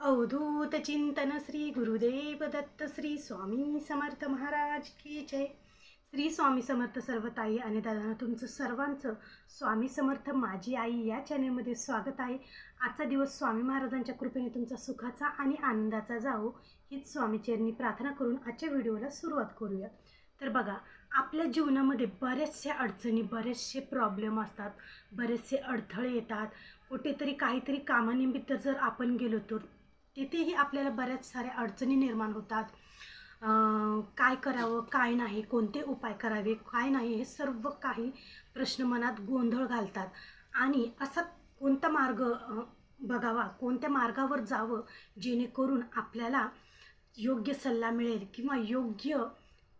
अवधूत चिंतन श्री गुरुदेव दत्त श्री स्वामी समर्थ महाराज की जय. श्री स्वामी समर्थ सर्व ताई आणि दादा तुमचं सर्वांचं स्वामी समर्थ माझी आई या चॅनलमध्ये स्वागत आहे. आजचा दिवस स्वामी महाराजांच्या कृपेने तुमचा सुखाचा आणि आनंदाचा जावो हीच स्वामीचरणी प्रार्थना करून आजच्या व्हिडिओला सुरुवात करूया. तर बघा आपल्या जीवनामध्ये बऱ्याचशा अडचणी बरेचसे प्रॉब्लेम असतात बरेचसे अडथळे येतात. कुठेतरी काहीतरी कामानिमित्त जर आपण गेलो तर तिथेही आपल्याला बऱ्याच साऱ्या अडचणी निर्माण होतात. काय करावं काय नाही कोणते उपाय करावे काय नाही हे सर्व काही प्रश्न मनात गोंधळ घालतात. आणि असा कोणता मार्ग बघावा कोणत्या मार्गावर जावं जेणेकरून आपल्याला योग्य सल्ला मिळेल किंवा योग्य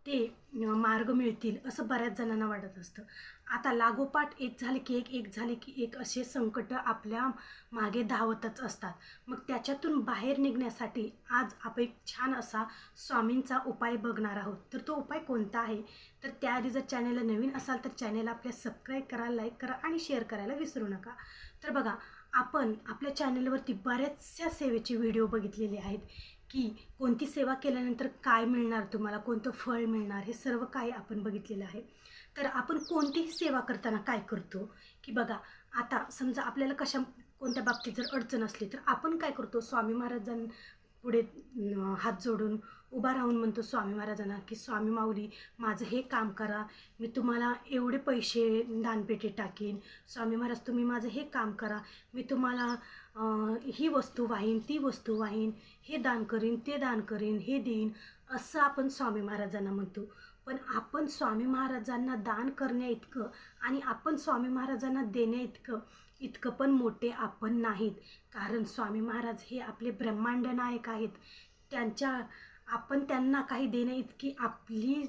ते मार्ग मिळतील असं बऱ्याच जणांना वाटत असतं. आता लागोपाठ एक झाले की एक एक झाले की एक असे संकट आपल्या मागे धावतच असतात. मग त्याच्यातून बाहेर निघण्यासाठी आज आपण एक छान असा स्वामींचा उपाय बघणार आहोत. तर तो उपाय कोणता आहे? तर त्याआधी जर चॅनेलला नवीन असाल तर चॅनेलला आपल्या सबस्क्राईब करा लाईक करा आणि शेअर करायला विसरू नका. तर बघा आपण आपल्या चॅनेलवरती बऱ्याचशा सेवेचे व्हिडिओ बघितलेले आहेत. की कोणती सेवा केल्यानंतर काय मिळणार तुम्हाला कोणतं फळ मिळणार हे सर्व काय आपण बघितलेलं आहे. तर आपण कोणतीही सेवा करताना काय करतो? की बघा आता समजा आपल्याला कशा कोणत्या बाबतीत जर अडचण असली तर आपण काय करतो? स्वामी महाराजां पुढे हात जोडून उभा राहून म्हणतो स्वामी महाराजांना की स्वामी माऊली माझं हे काम करा. मी तुम्हाला एवढे पैसे दानपेटी टाकीन. स्वामी महाराज तुम्ही माझं हे काम करा. मी तुम्हाला ही वस्तू वाहीन ती वस्तू वाहीन. हे दान करीन ते दान करीन हे देईन. असं आपण स्वामी महाराजांना म्हणतो. पण आपण स्वामी महाराजांना दान करण्या इतकं आणि आपण स्वामी महाराजांना देण्या इतकं इतकं पण मोठे आपण नाहीत. कारण स्वामी महाराज हे आपले ब्रह्मांड नायक आहेत. त्यांच्या आपण त्यांना काही देण्या इतकी आपली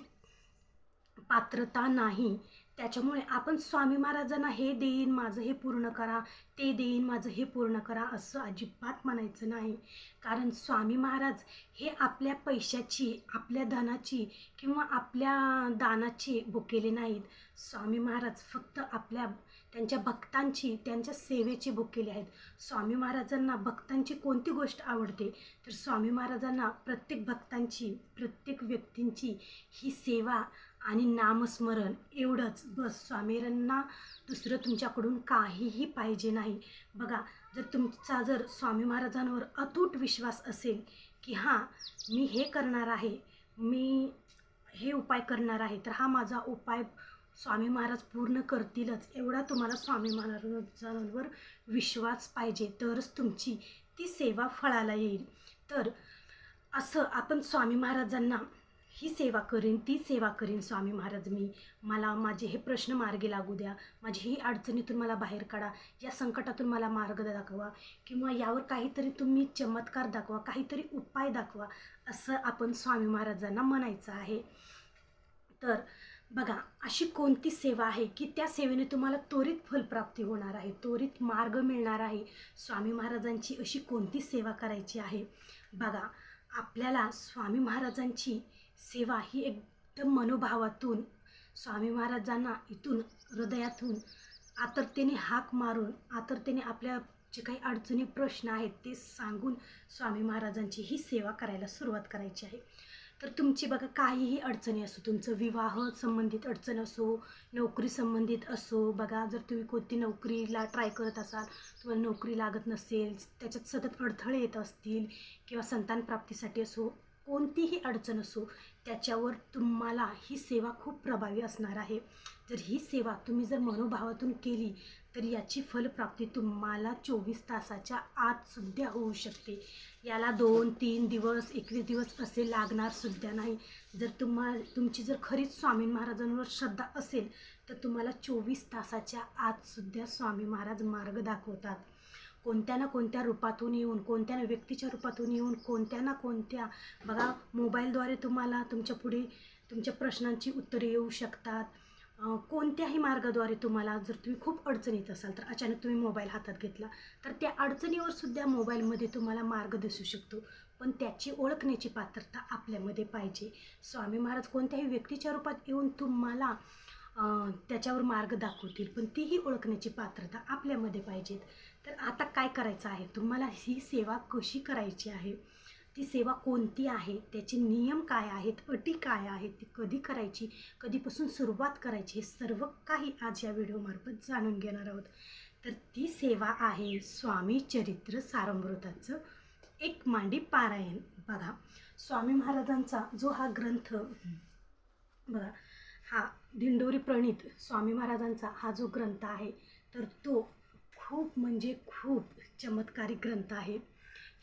पात्रता नाही. त्याच्यामुळे आपण स्वामी महाराजांना हे देईन माझं हे पूर्ण करा ते देईन माझं हे पूर्ण करा असं अजिबात म्हणायचं नाही. कारण स्वामी महाराज हे आपल्या पैशाची आपल्या धनाची किंवा आपल्या दानाची भुकेले नाहीत. स्वामी महाराज फक्त आपल्या त्यांच्या भक्तांची त्यांच्या सेवेची भुकेले आहेत. स्वामी महाराजांना भक्तांची कोणती गोष्ट आवडते? तर स्वामी महाराजांना प्रत्येक भक्तांची प्रत्येक व्यक्तींची ही सेवा आणि नामस्मरण एवढंच. बस स्वामीरांना दुसरं तुमच्याकडून काहीही पाहिजे नाही. बघा जर तुमचा जर स्वामी महाराजांवर अतूट विश्वास असेल की हां मी हे करणार आहे मी हे उपाय करणार आहे तर हा माझा उपाय स्वामी महाराज पूर्ण करतीलच. एवढा तुम्हाला स्वामी महाराजांवर विश्वास पाहिजे तरच तुमची ती सेवा फळाला येईल. तर असं आपण स्वामी महाराजांना ही सेवा करीन ती सेवा करीन स्वामी महाराज मी. मला माझे हे प्रश्न मार्गी लागू द्या. माझी ही अडचणीतून मला बाहेर काढा. या संकटातून मला मार्ग दाखवा. किंवा यावर काहीतरी तुम्ही चमत्कार दाखवा काहीतरी उपाय दाखवा असं आपण स्वामी महाराजांना म्हणायचं आहे. तर बघा अशी कोणती सेवा आहे की त्या सेवेने तुम्हाला त्वरित फलप्राप्ती होणार आहे त्वरित मार्ग मिळणार आहे? स्वामी महाराजांची अशी कोणती सेवा करायची आहे? बघा आपल्याला स्वामी महाराजांची सेवा ही एकदम मनोभावातून स्वामी महाराजांना इथून हृदयातून आतरतेने हाक मारून आतरतेने आपल्या जे काही अडचणी प्रश्न आहेत ते सांगून स्वामी महाराजांची ही सेवा करायला सुरुवात करायची आहे. तर तुमची बघा काहीही अडचणी असो तुमचं विवाह संबंधित अडचण असो नोकरी संबंधित असो बघा जर तुम्ही कोणती नोकरीला ट्राय करत असाल तुम्हाला नोकरी लागत नसेल त्याच्यात सतत अडथळे येत असतील किंवा संतान प्राप्तीसाठी असो कोणतीही अडचण असो त्याच्यावर तुम्हाला ही सेवा खूप प्रभावी असणार आहे. जर ही सेवा तुम्ही जर मनोभावातून केली तर याची फलप्राप्ती तुम्हाला चोवीस तासाच्या आतसुद्धा होऊ शकते. याला दोन तीन दिवस एकवीस दिवस असे लागणार सुद्धा नाही. जर तुम्हा तुमची जर खरीच स्वामी महाराजांवर श्रद्धा असेल तर तुम्हाला चोवीस तासाच्या आतसुद्धा स्वामी महाराज मार्ग दाखवतात. कोणत्या ना कोणत्या रूपातून येऊन कोणत्या ना व्यक्तीच्या रूपातून येऊन कोणत्या ना कोणत्या बघा मोबाईलद्वारे तुम्हाला तुमच्यापुढे तुमच्या प्रश्नांची उत्तरे येऊ शकतात. कोणत्याही मार्गाद्वारे तुम्हाला जर तुम्ही खूप अडचणीत असाल तर अचानक तुम्ही मोबाईल हातात घेतला तर त्या अडचणीवर सुद्धा मोबाईलमध्ये तुम्हाला मार्ग दिसू शकतो. पण त्याची ओळखण्याची पात्रता आपल्यामध्ये पाहिजे. स्वामी महाराज कोणत्याही व्यक्तीच्या रूपात येऊन तुम्हाला त्याच्यावर मार्ग दाखवतील पण तीही ओळखण्याची पात्रता आपल्यामध्ये पाहिजेत. तर आता काय करायचं आहे? तुम्हाला ही सेवा कशी करायची आहे? ती सेवा कोणती आहे? त्याचे नियम काय आहेत? अटी काय आहेत? ती कधी करायची? कधीपासून सुरुवात करायची? हे सर्व काही आज या व्हिडिओमार्फत जाणून घेणार आहोत. तर ती सेवा आहे स्वामी चरित्र सारामृताचं एक मांडी पारायण. बघा स्वामी महाराजांचा जो हा ग्रंथ बघा हा दिंडोरी प्रणित स्वामी महाराजांचा हा जो ग्रंथ आहे तर तो खूप म्हणजे खूप चमत्कारिक ग्रंथ आहे.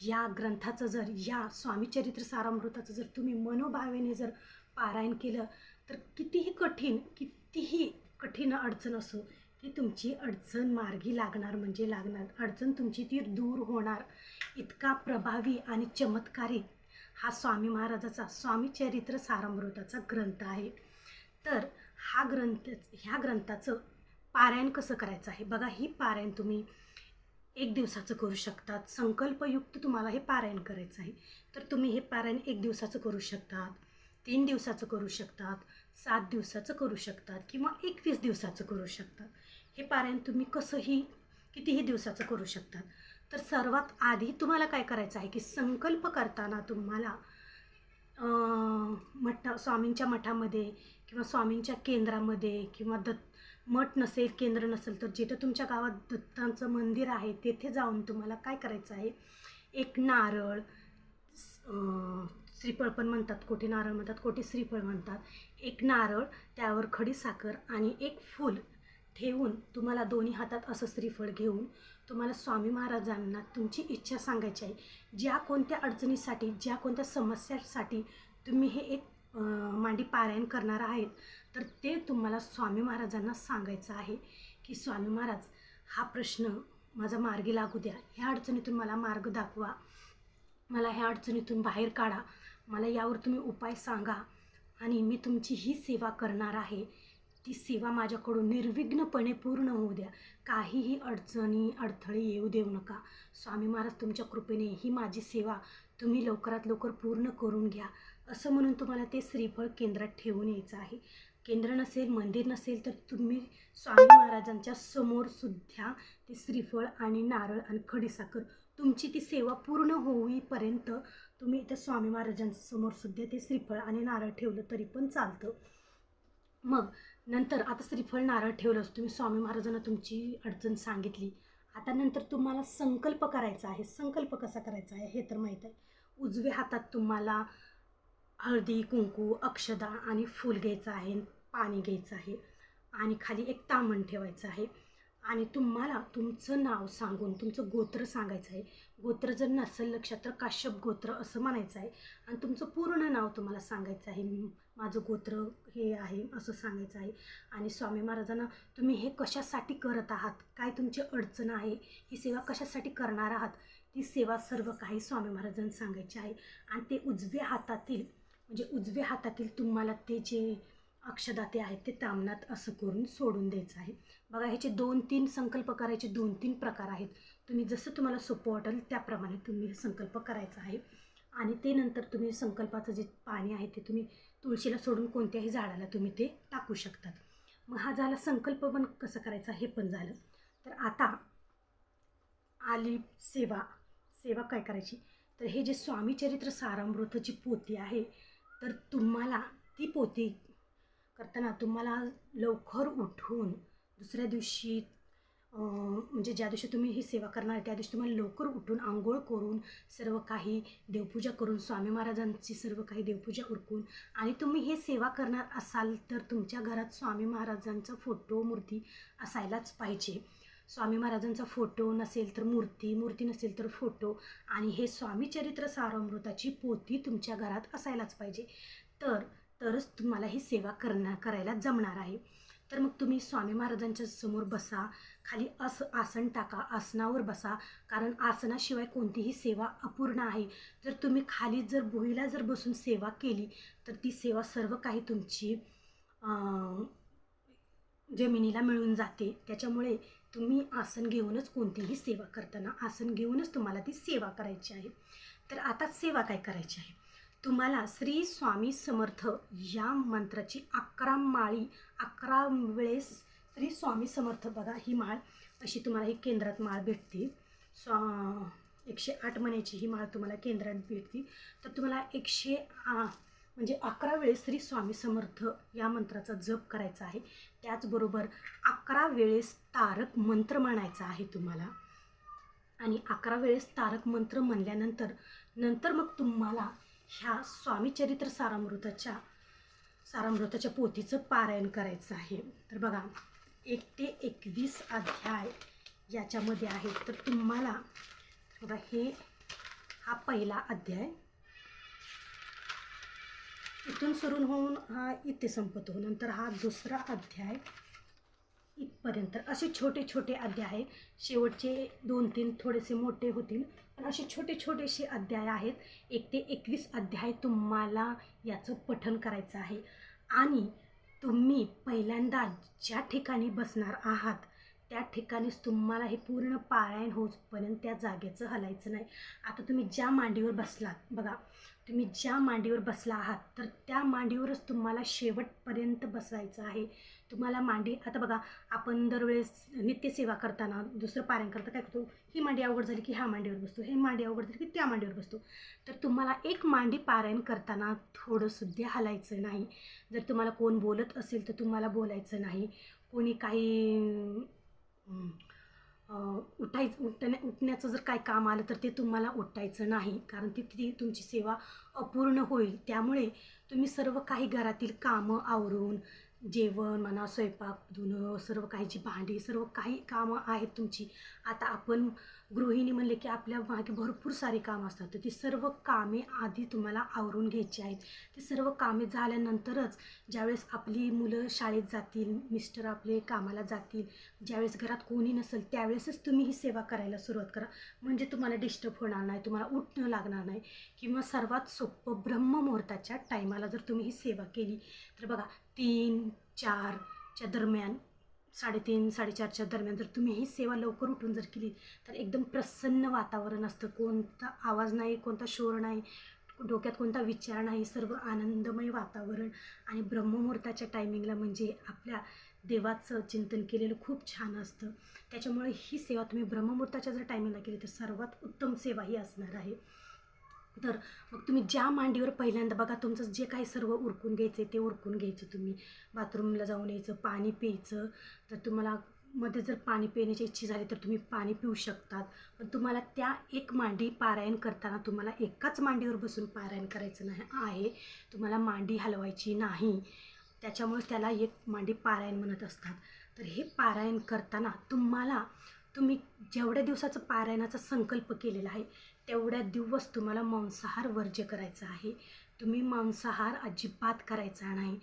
या ग्रंथाचं जर या स्वामीचरित्र सारामृताचं जर तुम्ही मनोभावेने जर पारायण केलं तर कितीही कठीण कितीही कठीण अडचण असो ती तुमची अडचण मार्गी लागणार म्हणजे लागणार. अडचण तुमची ती दूर होणार. इतका प्रभावी आणि चमत्कारिक हा स्वामी महाराजाचा स्वामीचरित्र सारामृताचा ग्रंथ आहे. तर हा ग्रंथ ह्या ग्रंथाचं पारायण कसं करायचं आहे? बघा ही पारायण तुम्ही एक दिवसाचं करू शकतात. संकल्पयुक्त तुम्हाला हे पारायण करायचं आहे. तर तुम्ही हे पारायण एक दिवसाचं करू शकतात तीन दिवसाचं करू शकतात सात दिवसाचं करू शकतात किंवा एकवीस दिवसाचं करू शकतात. हे पारायण तुम्ही कसंही कितीही दिवसाचं करू शकतात. तर सर्वात आधी तुम्हाला काय करायचं आहे की संकल्प करताना तुम्हाला मठ स्वामींच्या मठामध्ये किंवा स्वामींच्या केंद्रामध्ये किंवा दत्त मठ नसेल केंद्र नसेल तर जिथं तुमच्या गावात दत्तांचं मंदिर आहे तेथे जाऊन तुम्हाला काय करायचं आहे? एक नारळ श्रीफळ पण म्हणतात कोठे नारळ म्हणतात कोठे श्रीफळ म्हणतात. एक नारळ त्यावर खडी साखर आणि एक फूल ठेवून तुम्हाला दोन्ही हातात असं श्रीफळ घेऊन तुम्हाला स्वामी महाराजांना तुमची इच्छा सांगायची आहे. ज्या कोणत्या अडचणीसाठी ज्या कोणत्या समस्यासाठी तुम्ही हे एक मांडी पारायण करणार आहेत तर ते तुम्हाला स्वामी महाराजांना सांगायचं आहे की स्वामी महाराज हा प्रश्न माझा मार्गी लागू द्या. ह्या अडचणीतून मला मार्ग दाखवा. मला ह्या अडचणीतून बाहेर काढा. मला यावर तुम्ही उपाय सांगा आणि मी तुमची ही सेवा करणार आहे. ती सेवा माझ्याकडून निर्विघ्नपणे पूर्ण होऊ द्या. काहीही अडचणी अडथळे येऊ देऊ नका. स्वामी महाराज तुमच्या कृपेने ही माझी सेवा तुम्ही लवकरात लवकर पूर्ण करून घ्या. असं म्हणून तुम्हाला ते श्रीफळ केंद्रात ठेवून यायचं आहे. केंद्र नसेल मंदिर नसेल तर तुम्ही स्वामी महाराजांच्या समोर सुद्धा ते श्रीफळ आणि नारळ आणि खडीसाखर तुमची ती सेवा पूर्ण होईपर्यंत तुम्ही इथं स्वामी महाराजांसमोरसुद्धा ते श्रीफळ आणि नारळ ठेवलं तरी पण चालतं. मग नंतर आता श्रीफळ नारळ ठेवलंच तुम्ही स्वामी महाराजांना तुमची अडचण सांगितली. आता नंतर तुम्हाला संकल्प करायचा आहे. संकल्प कसा करायचा आहे हे तर माहीत आहे. उजव्या हातात तुम्हाला हळदी कुंकू अक्षदा आणि फूल घ्यायचं आहे पाणी घ्यायचं आहे आणि खाली एक तामण ठेवायचं आहे. आणि तुम्हाला तुमचं नाव सांगून तुमचं गोत्र सांगायचं आहे. गोत्र जर नसेल लक्षात तर काश्यप गोत्र असं म्हणायचं आहे. आणि तुमचं पूर्ण नाव तुम्हाला सांगायचं आहे. माझं गोत्र हे आहे असं सांगायचं आहे. आणि स्वामी महाराजांना तुम्ही हे कशासाठी करत आहात? काय तुमची अडचण आहे? ही सेवा कशासाठी करणार आहात? ती सेवा सर्व काही स्वामी महाराजांना सांगायची आहे. आणि ते उजव्या हातातील म्हणजे उजव्या हातातील तुम्हाला ते जे अक्षदाते आहेत ते तामनात असं करून सोडून द्यायचं आहे. बघा ह्याचे दोन तीन संकल्प करायचे दोन तीन प्रकार आहेत. तुम्ही जसं तुम्हाला सोपं वाटेल त्याप्रमाणे तुम्ही संकल्प करायचा आहे. आणि ते नंतर तुम्ही संकल्पाचं जे पाणी आहे ते तुम्ही तुळशीला सोडून कोणत्याही झाडाला तुम्ही ते टाकू शकतात. मग हा झाला संकल्प पण कसं करायचा हे पण झालं. तर आता आली सेवा. सेवा काय करायची? तर हे जे स्वामी चरित्र सारामृतची पोती आहे तर तुम्हाला ती पोती करताना तुम्हाला लवकर उठून दुसऱ्या दिवशी म्हणजे ज्या दिवशी तुम्ही ही सेवा करणार त्या दिवशी तुम्हाला लवकर उठून आंघोळ करून सर्व काही देवपूजा करून स्वामी महाराजांची सर्व काही देवपूजा उरकून आणि तुम्ही हे सेवा करणार असाल तर तुमच्या घरात स्वामी महाराजांचा फोटो मूर्ती असायलाच पाहिजे. स्वामी महाराजांचा फोटो नसेल तर मूर्ती मूर्ती नसेल तर फोटो आणि हे स्वामी चरित्र सारामृताची पोती तुमच्या घरात असायलाच पाहिजे. तर तरच तुम्हाला ही सेवा करणार करायला जमणार आहे. तर मग तुम्ही स्वामी महाराजांच्या समोर बसा खाली अस आसन टाका आसनावर बसा. कारण आसनाशिवाय कोणतीही सेवा अपूर्ण आहे. जर तुम्ही खाली जर भुईला जर बसून सेवा केली तर ती सेवा सर्व काही तुमची जमिनीला मिळून जाते. त्याच्यामुळे तुम्ही आसन घेऊनच कोणतीही सेवा करताना आसन घेऊनच तुम्हाला ती सेवा करायची आहे. तर आता सेवा काय करायची आहे? तुम्हाला श्री स्वामी समर्थ या मंत्राची अकरा माळी अकरा वेळेस श्री स्वामी समर्थ बघा ही माळ. अशी तुम्हाला ही केंद्रात माळ भेटते. स्वा एकशे आठ मण्याची ही माळ तुम्हाला केंद्रात भेटते. तर तुम्हाला एकशे आ म्हणजे अकरा वेळेस श्री स्वामी समर्थ या मंत्राचा जप करायचा आहे. त्याचबरोबर अकरा वेळेस तारक मंत्र म्हणायचा आहे तुम्हाला. आणि अकरा वेळेस तारक मंत्र म्हणल्यानंतर नंतर मग तुम्हाला ह्या स्वामीचरित्र सारामृताच्या सारामृताच्या पोथीचं पारायण करायचं आहे. तर बघा एक ते एकवीस अध्याय याच्यामध्ये आहे. तर तुम्हाला बघा हे हा पहिला अध्याय. इथून सुरू होऊन हा इथे संपतो. नंतर हा दुसरा अध्याय इथपर्यंत. असे छोटे छोटे अध्याय शेवटचे दोन तीन थोडेसे मोठे होतील. पण असे छोटे छोटेसे अध्याय आहेत. एक ते एकवीस अध्याय तुम्हाला याचं पठन करायचं आहे. आणि तुम्ही पहिल्यांदा ज्या ठिकाणी बसणार आहात त्या ठिकाणीच तुम्हाला हे पूर्ण पारायण होऊपर्यंत त्या जागेचं हलायचं नाही. आता तुम्ही ज्या मांडीवर बसलात बघा तुम्ही ज्या मांडीवर बसला आहात तर त्या मांडीवरच तुम्हाला शेवटपर्यंत बसायचं आहे. तुम्हाला मांडी आता बघा आपण दरवेळेस नित्यसेवा करताना दुसरं पारायण करता काय करतो? ही मांडी अवघड झाली की ह्या मांडीवर बसतो हे मांडी अवघड झाली की त्या मांडीवर बसतो. तर तुम्हाला एक मांडी पारायण करताना थोडंसुद्धा हलायचं नाही. जर तुम्हाला कोण बोलत असेल तर तुम्हाला बोलायचं नाही. कोणी काही उठायचं उठाय उठण्या उठण्याचं जर काय काम आलं तर ते तुम्हाला उठायचं नाही. कारण ती ती तुमची सेवा अपूर्ण होईल. त्यामुळे तुम्ही सर्व काही घरातील कामं आवरून जेवण म्हणा स्वयंपाक धुणं सर्व काहीची भांडी सर्व काही कामं आहेत तुमची आता आपण गृहिणी म्हणले की आपल्या मागे भरपूर सारी कामं असतात. तर ती सर्व कामे आधी तुम्हाला आवरून घ्यायची आहेत. ती सर्व कामे झाल्यानंतरच ज्यावेळेस आपली मुलं शाळेत जातील मिस्टर आपले कामाला जातील ज्यावेळेस घरात कोणी नसेल त्यावेळेसच तुम्ही ही सेवा करायला सुरुवात करा. म्हणजे तुम्हाला डिस्टर्ब होणार नाही तुम्हाला उठणं लागणार नाही किंवा सर्वात सोपं ब्रह्ममुहूर्ताच्या टायमाला जर तुम्ही ही सेवा केली तर बघा तीन चारच्या दरम्यान साडेतीन साडेचारच्या दरम्यान जर तुम्ही ही सेवा लवकर उठून जर केली तर एकदम प्रसन्न वातावरण असतं. कोणता आवाज नाही कोणता शोर नाही डोक्यात कोणता विचार नाही सर्व आनंदमय वातावरण आणि ब्रह्ममुहूर्ताच्या टायमिंगला म्हणजे आपल्या देवाचं चिंतन केलेलं खूप छान असतं. त्याच्यामुळे ही सेवा तुम्ही ब्रह्ममुहूर्ताच्या जर टायमिंगला केली तर सर्वात उत्तम सेवा ही असणार आहे. तर मग तुम्ही ज्या मांडीवर पहिल्यांदा बघा तुमचं जे काही सर्व उरकून घ्यायचं आहे ते उरकून घ्यायचं तुम्ही. बाथरूमला जाऊन यायचं पाणी प्यायचं. तर तुम्हाला मध्ये जर पाणी पिण्याची इच्छा झाली तर तुम्ही पाणी पिऊ शकतात. पण तुम्हाला त्या एक मांडी पारायण करताना तुम्हाला एकाच मांडीवर बसून पारायण करायचं नाही आहे. तुम्हाला मांडी हलवायची नाही. त्याच्यामुळे त्याला एक मांडी पारायण म्हणत असतात. तर हे पारायण करताना तुम्हाला तुम्ही जेवढ्या दिवसाचं पारायणाचा संकल्प केलेला आहे तेवढ्या दिवस तुम्हाला मांसाहार वर्ज्य करायचा आहे. तुम्ही मांसाहार अजिबात करायचा नाही.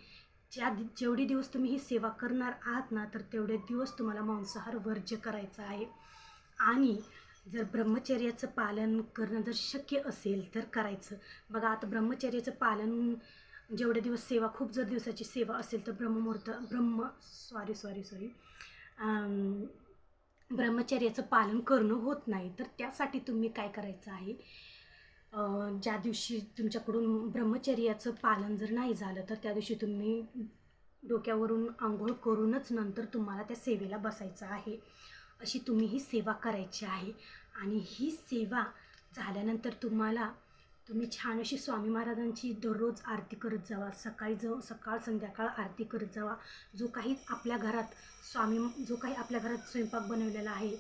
ज्या जेवढे दिवस तुम्ही ही सेवा करणार आहात ना तर तेवढे दिवस तुम्हाला मांसाहार वर्ज्य करायचा आहे. आणि जर ब्रह्मचर्याचं पालन करणं जर शक्य असेल तर करायचं. बघा आता ब्रह्मचर्याचं पालन जेवढे दिवस सेवा खूप जर दिवसाची सेवा असेल तर ब्रह्ममुहूर्त ब्रह्म सॉरी सॉरी सॉरी ब्रह्मचर्याचं पालन करणं होत नाही तर त्यासाठी तुम्ही काय करायचं आहे? ज्या दिवशी तुमच्याकडून ब्रह्मचर्याचं पालन जर नाही झालं तर त्या दिवशी तुम्ही डोक्यावरून आंघोळ करूनच नंतर तुम्हाला त्या सेवेला बसायचं आहे. अशी तुम्ही ही सेवा करायची आहे. आणि ही सेवा झाल्यानंतर तुम्हाला तुम्ही छान अशी स्वामी महाराजांची दररोज आरती करत जावा. सकाळी जाऊ सकाळ संध्याकाळ आरती करत जावा. जो काही आपल्या घरात स्वामी जो काही आपल्या घरात स्वयंपाक बनवलेला आहे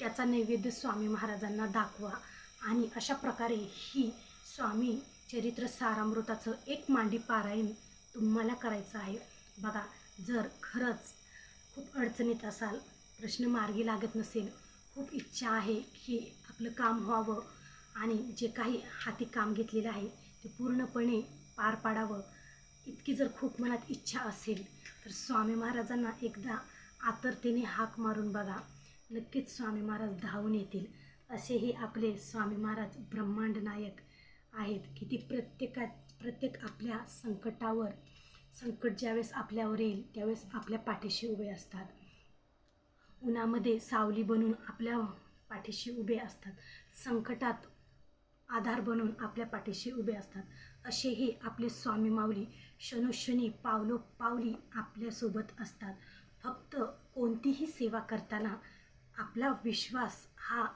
त्याचा नैवेद्य स्वामी महाराजांना दाखवा. आणि अशा प्रकारे ही स्वामी चरित्र सारामृताचं एक मांडी पारायण तुम्हाला करायचं आहे. बघा जर खरंच खूप अडचणीत असाल प्रश्न मार्गी लागत नसेल खूप इच्छा आहे की आपलं काम व्हावं आणि जे काही हाती काम घेतलेलं आहे ते पूर्णपणे पार पाडावं. इतकी जर खूप मनात इच्छा असेल तर स्वामी महाराजांना एकदा आतरतेने हाक मारून बघा. नक्कीच स्वामी महाराज धावून येतील. असेही आपले स्वामी महाराज ब्रह्मांड नायक आहेत की ती प्रत्येकात प्रत्येक आपल्या संकटावर संकट ज्यावेळेस आपल्यावर येईल त्यावेळेस आपल्या पाठीशी उभे असतात. उन्हामध्ये सावली बनून आपल्या पाठीशी उभे असतात. संकटात आधार बनून आपल्या पाठीशी उभे असतात. असेही आपले स्वामी माऊली शनुशनी पावलो पावली आपल्यासोबत असतात. फक्त कोणतीही सेवा करताना आपला विश्वास हा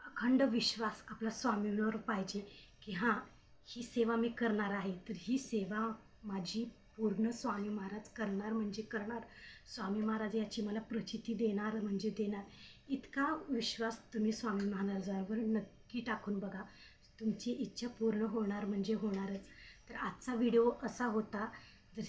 अखंड विश्वास आपला स्वामींवर पाहिजे की हां ही सेवा मी करणार आहे. तर ही सेवा माझी पूर्ण स्वामी महाराज करणार म्हणजे करणार. स्वामी महाराज याची मला प्रचिती देणार म्हणजे देणार. इतका विश्वास तुम्ही स्वामी महाराजांवर नक्की टाकून बघा. तुमची इच्छा पूर्ण होणार म्हणजे होणारच. तर आजचा व्हिडिओ असा होता जर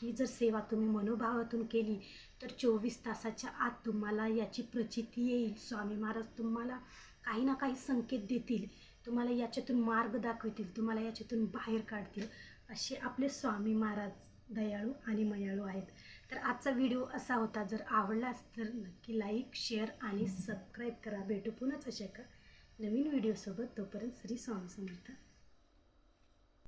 ही जर सेवा तुम्ही मनोभावातून केली तर चोवीस तासाच्या आत तुम्हाला याची प्रचिती येईल. स्वामी महाराज तुम्हाला काही ना काही संकेत देतील. तुम्हाला याच्यातून मार्ग दाखवतील तुम्हाला याच्यातून बाहेर काढतील. असे आपले स्वामी महाराज दयाळू आणि मयाळू आहेत. तर आजचा व्हिडिओ असा होता. जर आवडलाच तर नक्की लाईक शेअर आणि सबस्क्राईब करा. भेटू पुन्हाच अशा एका नवीन व्हिडिओसोबत तोपर्यंत श्री स्वामी समर्थ.